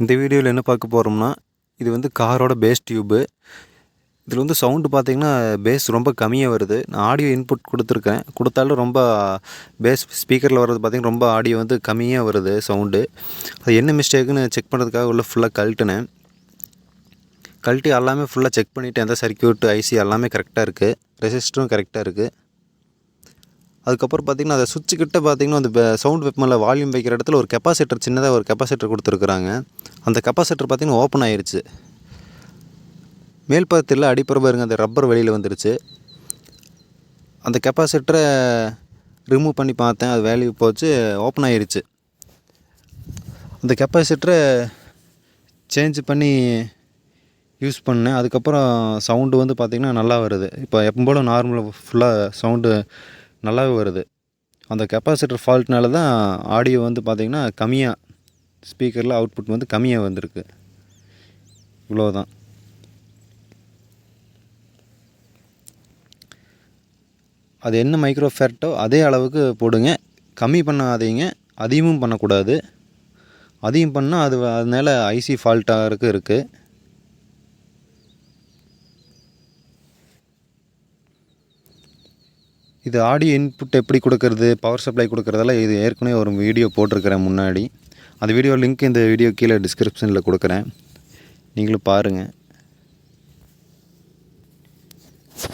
இந்த வீடியோவில் என்ன பார்க்க போகிறோம்னா இது வந்து காரோட பேஸ் டியூபு இதில் வந்து சவுண்டு பார்த்தீங்கன்னா பேஸ் ரொம்ப கம்மியாக வருது. நான் ஆடியோ இன்புட் கொடுத்துருக்கேன். கொடுத்தாலும் ரொம்ப பேஸ் ஸ்பீக்கரில் வர்றது பார்த்திங்கன்னா ரொம்ப ஆடியோ வந்து கம்மியாக வருது சவுண்டு அது என்ன மிஸ்டேக்குன்னு செக் பண்ணுறதுக்காக உள்ள ஃபுல்லாக கழட்டினேன். கழட்டி எல்லாமே ஃபுல்லாக செக் பண்ணிவிட்டு எந்த சர்க்கியூட் ஐசி எல்லாமே கரெக்டாக இருக்குது ரெசிஸ்டரும் கரெக்டாக இருக்குது அதுக்கப்புறம் பார்த்திங்கன்னா அதை சுவிட்சு கிட்ட பார்த்திங்கன்னா அந்த சவுண்ட் வெப்பமில் வால்யூம் வைக்கிற இடத்துல ஒரு கெப்பாசிட்டர் சின்னதாக ஒரு கெப்பாசிட்டர் கொடுத்துருக்குறாங்க. அந்த கெப்பாசிட்டர் பார்த்திங்கன்னா ஓப்பன் ஆயிடுச்சு மேல் பக்கத்தில் அடிப்புற பாருங்க அந்த ரப்பர் வெளியில் வந்துருச்சு. அந்த கெப்பாசிட்டரை ரிமூவ் பண்ணி பார்த்தேன் அது வேல்யூ போச்சு ஓப்பன் ஆயிடுச்சு அந்த கெப்பாசிட்டரை சேஞ்ச் பண்ணி யூஸ் பண்ணேன். அதுக்கப்புறம் சவுண்டு வந்து பார்த்திங்கன்னா நல்லா வருது. இப்போ எப்போ போல் நார்மலாக ஃபுல்லாக சவுண்டு நல்லாவே வருது. அந்த கெப்பாசிட்டர் ஃபால்ட்னால தான் ஆடியோ வந்து பார்த்திங்கன்னா கம்மியாக ஸ்பீக்கரில் அவுட்புட் வந்து கம்மியாக வந்திருக்கு. இவ்வளோதான் அது என்ன மைக்ரோ ஃபேர்ட்டோ அதே அளவுக்கு போடுங்க. கம்மி பண்ணாதீங்க. அதிகமும் பண்ணக்கூடாது. அதிகம் பண்ணால் அது அதனால ஐசி ஃபால்ட்டாகிறதுக்கு இருக்குது இது ஆடியோ இன்புட் எப்படி கொடுக்கறது பவர் சப்ளை கொடுக்கறதெல்லாம் இது ஏற்கனவே ஒரு வீடியோ போட்டிருக்கிறேன் முன்னாடி. அந்த வீடியோ லிங்க் இந்த வீடியோ கீழே டிஸ்கிரிப்ஷனில் கொடுக்குறேன். நீங்களும் பாருங்கள்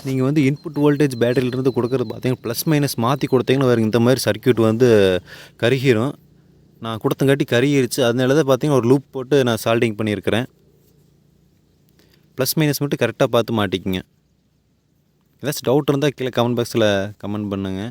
நீங்கள் வந்து இன்புட் வோல்டேஜ் பேட்டரியிலிருந்து கொடுக்குறது பார்த்தீங்கன்னா ப்ளஸ் மைனஸ் மாற்றி கொடுத்தீங்கன்னா வேறு இந்த மாதிரி சர்க்கியூட் வந்து கருகிரும். நான் கொடுத்தங்காட்டி கருகிருச்சு. அதனால தான் பார்த்தீங்கன்னா ஒரு லூப் போட்டு நான் சால்டிங் பண்ணியிருக்கிறேன். ப்ளஸ் மைனஸ் மட்டும் கரெக்டாக பார்த்து மாட்டிக்கிங்க. ஏதாச்சும் டவுட் இருந்தால் கீழே கமெண்ட் பாக்ஸில் கமெண்ட் பண்ணுங்கள்